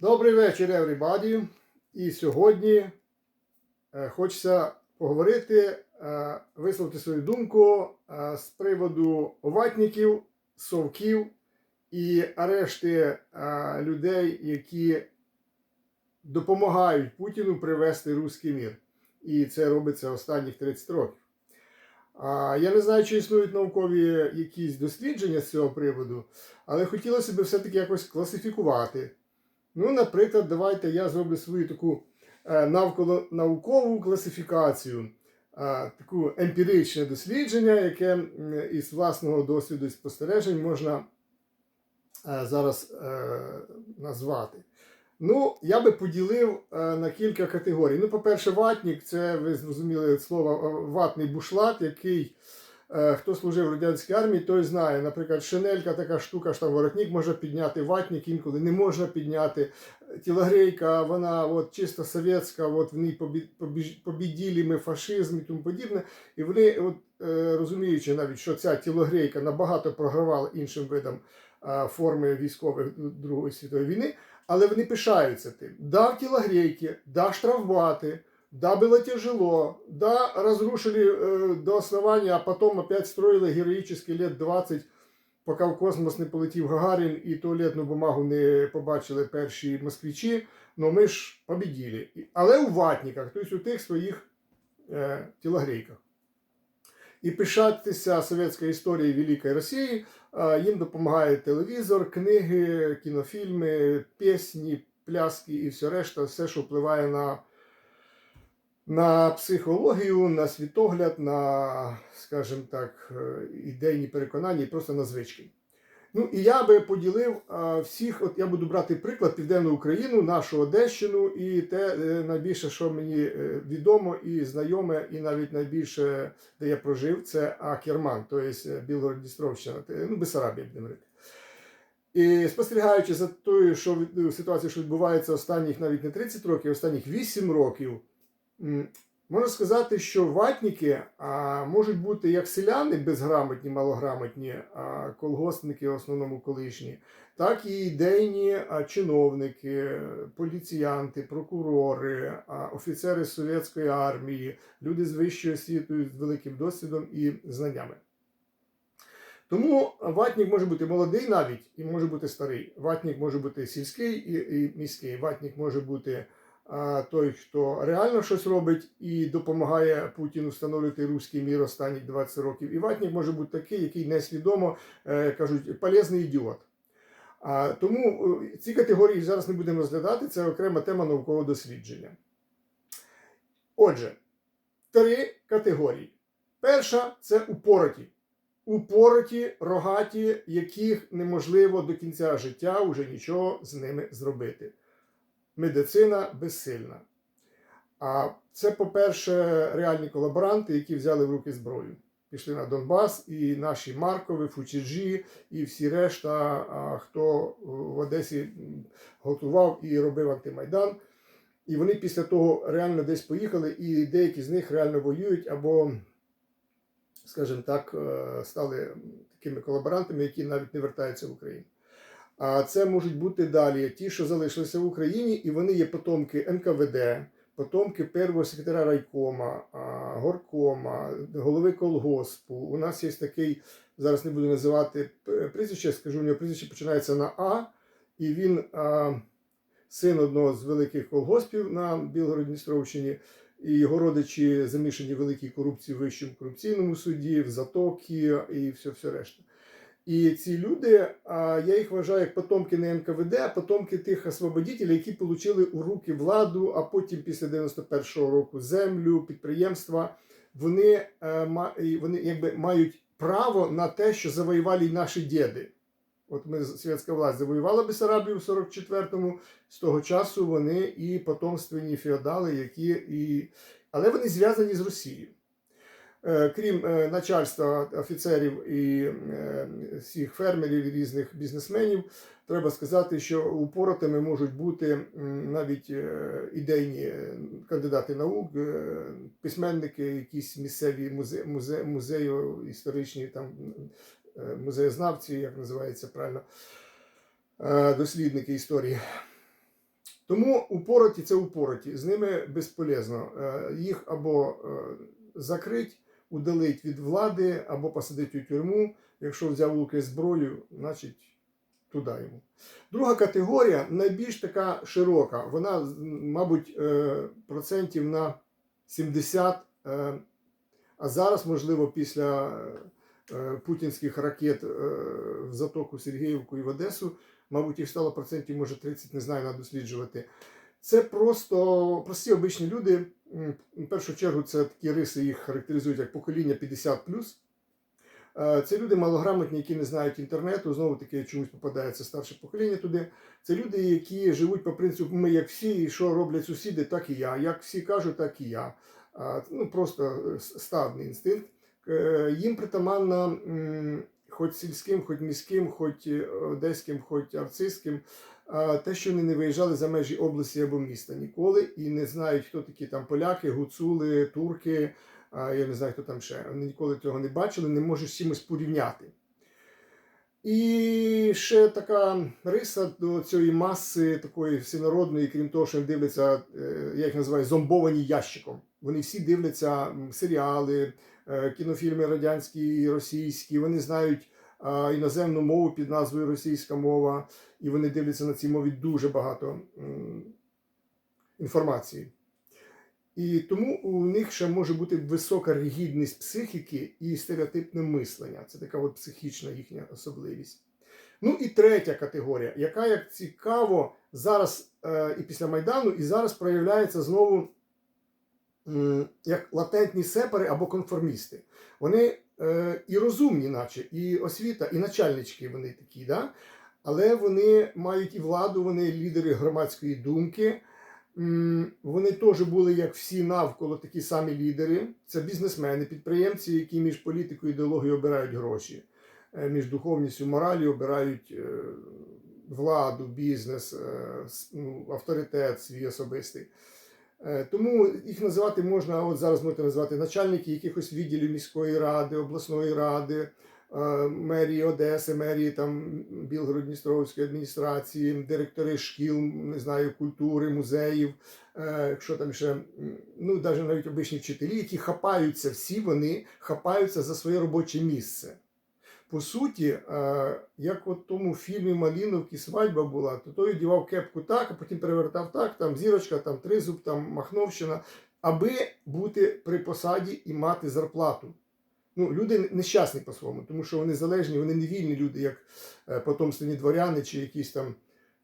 Добрий вечір, everybody. І сьогодні е, хочеться поговорити, е, висловити свою думку е, з приводу ватників, совків і решти людей, які допомагають Путіну привести руський мір. І це робиться останніх 30 років. Я не знаю, чи існують наукові якісь дослідження з цього приводу, але хотілося б все-таки якось класифікувати. Ну, наприклад, давайте я зроблю свою таку е, навколо наукову класифікацію, е, таку емпіричне дослідження, яке із власного досвіду і спостережень можна е, зараз назвати. Ну, я би поділив на кілька категорій. Ну, по-перше, ватник це ви зрозуміли слово ватний бушлат, який хто служив в радянській армії, той знає. Наприклад, шинелька така штука, що там воротник може підняти, ватник інколи не можна підняти. Тілогрейка, вона от, чисто совєтська, от, в ній побіділи ми фашизм і тому подібне. І вони, от, е, розуміючи навіть, що ця тілогрейка набагато програвала іншим видам е, форми військових Другої світової війни, але вони пишаються тим. Да, в тілогрейки, да, штрафбаты, да, было тяжело, да, разрушили э, до основания, а потом опять строили героически лет 20, поки в космос не полетів Гагарін і туалетну бумагу не побачили перші москвичі, но ми ж побіділи. Але у ватниках, тобто у тих своїх е, тілогрейках. І пишатися совєтською історією Великої Росії е, їм допомагає телевізор, книги, кінофільми, пісні, пляски і все решта, все, що впливає на, на психологію, на світогляд, на, скажімо так, е, ідейні переконання і просто на звички. Ну і я би поділив а, всіх, от я буду брати приклад Південну Україну, нашу Одещину, і те е, найбільше, що мені е, відомо і знайоме, і навіть найбільше, де я прожив, це Акерман, тобто Білгород-Дністровщина, ну, Бесарабія, будемо говорити. І спостерігаючи за тою, що ситуацією, що відбувається останніх навіть не 30 років, останніх 8 років, можна сказати, що ватники а, можуть бути як селяни безграмотні, малограмотні, а колгоспники в основному колишні, так і ідейні а, чиновники, поліціянти, прокурори, а, офіцери совєтської армії, люди з вищою освітою, з великим досвідом і знаннями. Тому ватник може бути молодий навіть і може бути старий. Ватник може бути сільський і, і міський. Ватник може бути той, хто реально щось робить і допомагає Путіну встановлювати руський мір останні 20 років. І ватник може бути такий, який несвідомо е, кажуть, полезний ідіот. А, тому е, ці категорії зараз не будемо розглядати, це окрема тема наукового дослідження. Отже, три категорії. Перша це упороті. Упороті, рогаті, яких неможливо до кінця життя вже нічого з ними зробити. Медицина безсильна. А це, по-перше, реальні колаборанти, які взяли в руки зброю. Пішли на Донбас, і наші Маркови, Фучіджі, і всі решта, хто в Одесі готував і робив антимайдан. І вони після того реально десь поїхали, і деякі з них реально воюють або, скажімо так, е, стали такими колаборантами, які навіть не вертаються в Україну. А це можуть бути далі ті, що залишилися в Україні, і вони є потомки НКВД, потомки першого секретаря райкома, горкома, голови колгоспу. У нас є такий, зараз не буду називати прізвище, скажу, у нього прізвище починається на А, і він а, син одного з великих колгоспів на Білгород-Дністровщині. І його родичі замішані в великій корупції в вищому корупційному суді, в затокі і все, все решта. І ці люди, я їх вважаю як потомки не НКВД, а потомки тих освободітелів, які отримали у руки владу, а потім після 91-го року землю, підприємства. Вони, е, вони якби мають право на те, що завоювали наші діди. От ми совєтська власть завоювала Бесарабію в 44-му, з того часу вони і потомственні феодали, які і. Але вони зв'язані з Росією. Е, Крім е, начальства офіцерів і е, всіх фермерів і різних бізнесменів, треба сказати, що упоротими можуть бути навіть ідейні кандидати наук, письменники, якісь місцеві музе, музе, музею історичні, там музеєзнавці, як називається правильно, дослідники історії. Тому упороті це упороті, з ними безполезно. Їх або закрить, удалить від влади, або посадить у тюрму. Якщо взяв в руки зброю, значить туди йому. Друга категорія найбільш така широка. Вона, мабуть, е, процентів на 70, е, а зараз, можливо, після е, путінських ракет в затоку Сергіївку і в Одесу, мабуть, їх стало процентів, може 30, не знаю, треба досліджувати. Це просто прості обичні люди. В першу чергу це такі риси їх характеризують як покоління 50 Е, Це люди малограмотні, які не знають інтернету. Знову таки чомусь попадається старше покоління туди. Це люди, які живуть по принципу ми як всі, і що роблять сусіди, так і я. Як всі кажуть, так і я. Ну просто е, стадний інстинкт. Е, Їм притаманно м, хоч сільським, хоч міським, хоч е, одеським, хоч арцистським, те, що вони не виїжджали за межі області або міста ніколи і не знають, хто такі там поляки, гуцули, турки. Я не знаю, хто там ще. Вони ніколи цього не бачили, не можуть з чимось порівняти. І ще така риса до цієї маси, такої всенародної, крім того, що дивляться, е, я їх називаю зомбовані ящиком. Вони всі дивляться серіали, е, кінофільми радянські і російські. Вони знають іноземну мову під назвою російська мова, і вони дивляться на цій мові дуже багато інформації. І тому у них ще може бути висока ригідність психіки і стереотипне мислення. Це така от психічна їхня особливість. Ну і третя категорія, яка як цікаво зараз е, і після Майдану, і зараз проявляється знову як латентні сепари або конформісти. Вони е, і розумні, наче, і освіта, і начальнички вони такі, да? але вони мають і владу, вони лідери громадської думки. Вони теж були, як всі навколо, такі самі лідери. Це бізнесмени, підприємці, які між політикою і ідеологією обирають гроші, Е, між духовністю і моралью обирають е, владу, бізнес, е, ну, авторитет свій особистий. Е, Тому їх називати можна, от зараз можете назвати начальники якихось відділів міської ради, обласної ради, е, мерії Одеси, мерії там Білгород-Дністровської адміністрації, директори шкіл, не знаю, культури, музеїв, е, якщо там ще, ну навіть навіть обичні вчителі, які хапаються, всі вони хапаються за своє робоче місце. По суті, е, як от в тому фільмі Маліновки свадьба була, то той одягав кепку так, а потім перевертав так, там зірочка, там тризуб, там Махновщина, аби бути при посаді і мати зарплату. Ну, люди нещасні по-своєму, тому що вони залежні, вони не вільні люди, як е, потомственні дворяни чи якісь там,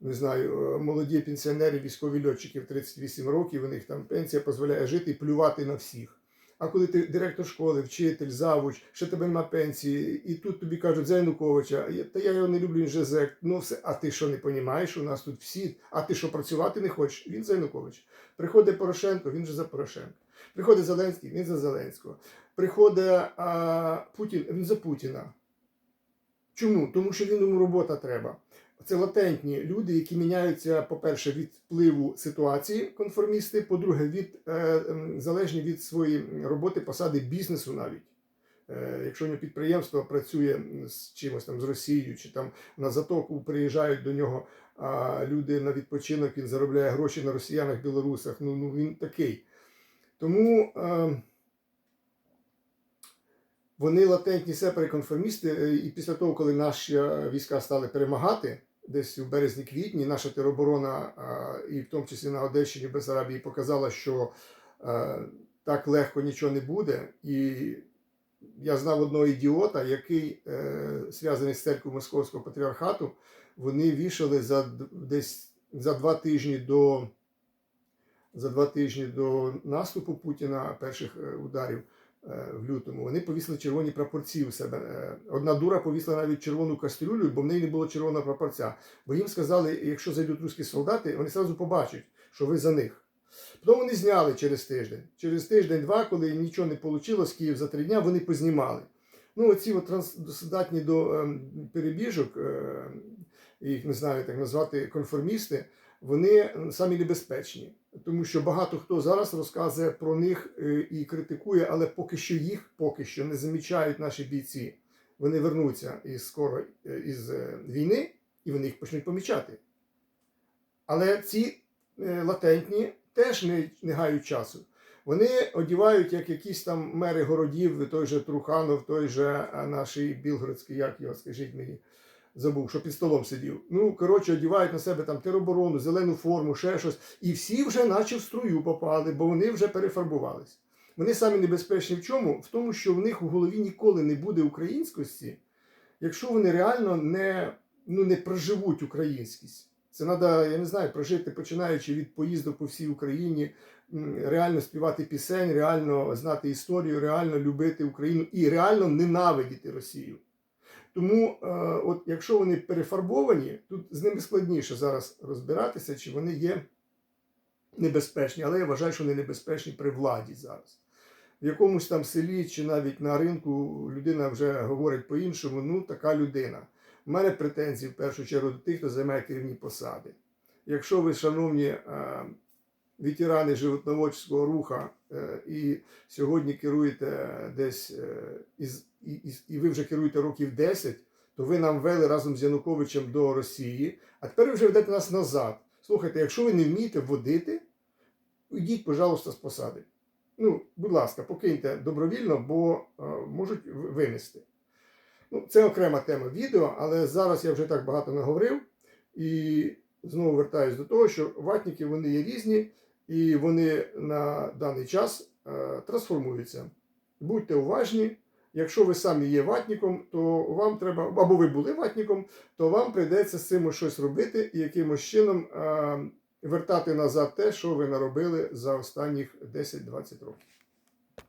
не знаю, е, молоді пенсіонери, військові льотчики в 38 років, у них там пенсія дозволяє жити і плювати на всіх. А коли ти директор школи, вчитель, завуч, ще тебе нема пенсії, і тут тобі кажуть за Януковича, «Я- та я його не люблю, він же зек. Ну все, а ти що не розумієш? У нас тут всі, а ти що працювати не хочеш? Він за Януковича. Приходить Порошенко, він же за Порошенка. Приходить Зеленський, він за Зеленського. Приходить а, Путін, він за Путіна. Чому? Тому що він йому робота треба. Це латентні люди, які міняються, по-перше, від впливу ситуації конформісти, по-друге, від е, залежні від своєї роботи, посади бізнесу навіть. Е, якщо нього підприємство працює з чимось там з Росією, чи там на затоку приїжджають до нього а, люди на відпочинок, він заробляє гроші на росіянах, білорусах. Ну, ну він такий. Тому. Е, вони латентні сепари конформісти, е, і після того, коли наші е, війська стали перемагати, десь у березні-квітні, наша тероборона, і в тому числі на Одещині, Бесарабії, показала, що е, так легко нічого не буде. І я знав одного ідіота, який е, зв'язаний з церквою Московського патріархату, вони вішали за десь за два тижні до. За два тижні до наступу Путіна перших е, ударів е, в лютому, вони повісили червоні прапорці у себе. Е, Одна дура повісила навіть червону кастрюлю, бо в неї не було червоного прапорця. Бо їм сказали, якщо зайдуть русські солдати, вони одразу побачать, що ви за них. Потім вони зняли через тиждень. Через тиждень-два, коли нічого не вийшло, з Київ за три дня, вони познімали. Ну, оці от трансдатні до ем, перебіжок, е, їх не знаю, як назвати конформісти, вони самі небезпечні. Тому що багато хто зараз розказує про них е, і критикує, але поки що їх поки що не замічають наші бійці. Вони вернуться із скоро е, із е, війни, і вони їх почнуть помічати. Але ці е, латентні, теж не, не гають часу. Вони одівають, як якісь там мери городів, той же Труханов, той же наш Білгородський, як його, скажіть мені, забув, що під столом сидів. Ну, коротше, одівають на себе там тероборону, зелену форму, ще щось. І всі вже наче в струю попали, бо вони вже перефарбувались. Вони самі небезпечні в чому? В тому, що в них у голові ніколи не буде українськості, якщо вони реально не, ну, не проживуть українськість. Це треба, я не знаю, прожити, починаючи від поїзду по всій Україні, реально співати пісень, реально знати історію, реально любити Україну і реально ненавидіти Росію. Тому, е, от якщо вони перефарбовані, тут з ними складніше зараз розбиратися, чи вони є небезпечні, але я вважаю, що вони небезпечні при владі зараз. В якомусь там селі чи навіть на ринку людина вже говорить по-іншому, ну така людина. У мене претензії в першу чергу до тих, хто займає керівні посади. Якщо ви, шановні е, ветерани животноводчого руха, е, і сьогодні керуєте десь е, і, і, ви вже керуєте років 10, то ви нам вели разом з Януковичем до Росії, а тепер ви вже ведете нас назад. Слухайте, якщо ви не вмієте водити, йдіть, пожалуйста, з посади. Ну, будь ласка, покиньте добровільно, бо е, можуть винести. Ну, це окрема тема відео, але зараз я вже так багато наговорив. І знову вертаюсь до того, що ватники вони є різні, і вони на даний час е, трансформуються. Будьте уважні. Якщо ви самі є ватником, то вам треба, або ви були ватником, то вам прийдеться з цим щось робити і якимось чином е, вертати назад те, що ви наробили за останніх 10-20 років.